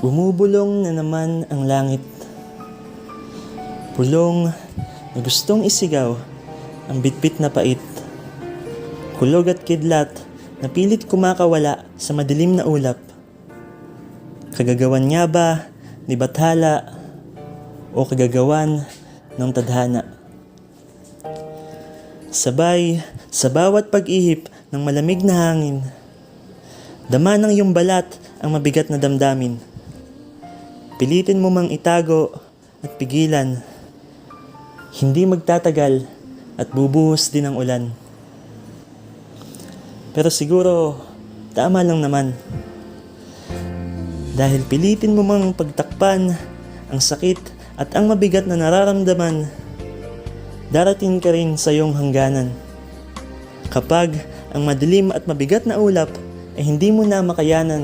Bumubulong na naman ang langit. Pulong na gustong isigaw ang bitbit na pait. Kulog at kidlat na pilit kumakawala sa madilim na ulap. Kagagawan nga ba ni Bathala o kagagawan ng tadhana? Sabay sa bawat pag-ihip ng malamig na hangin, dama ng iyong balat ang mabigat na damdamin. Pilitin mo mang itago at pigilan. Hindi magtatagal at bubuhos din ang ulan. Pero siguro, tama lang naman. Dahil pilitin mo mang pagtakpan ang sakit at ang mabigat na nararamdaman, darating ka rin sa iyong hangganan. Kapag ang madilim at mabigat na ulap ay hindi mo na makayanan